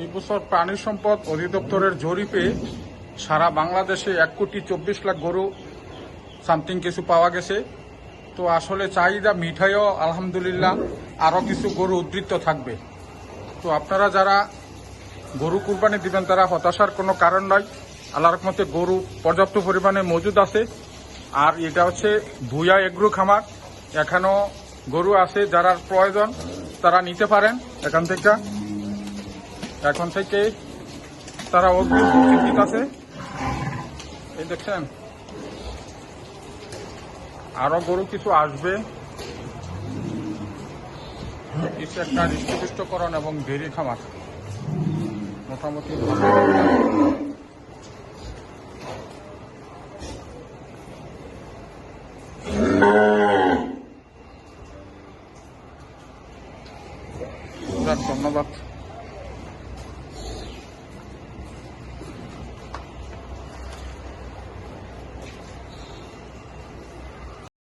এই বছর প্রাণী সম্পদ অধিদপ্তরের জরিপে সারা বাংলাদেশে এক কোটি চব্বিশ লাখ গরু সামথিং কিছু পাওয়া গেছে। তো আসলে চাহিদা মিঠাইও আলহামদুলিল্লাহ আরও কিছু গরু উদ্ধৃত থাকবে। তো আপনারা যারা গরু কুরবানি দিবেন, তারা হতাশার কোনো কারণ নয়। আল্লাহর রহমতে গরু পর্যাপ্ত পরিমাণে মজুদ আছে। আর এটা হচ্ছে ভুয়া এগ্রু খামার। এখানেও গরু আছে যারা প্রয়োজন, তারা নিতে পারেন এখান থেকে। এখন থেকে তারা অগ্রিম ঠিক আছে। এই দেখছেন আরও গরু কিছু আসবে। একটা হৃষ্টপুষ্টকরণ এবং ডেরি খামার। মোটামুটি ধন্যবাদ।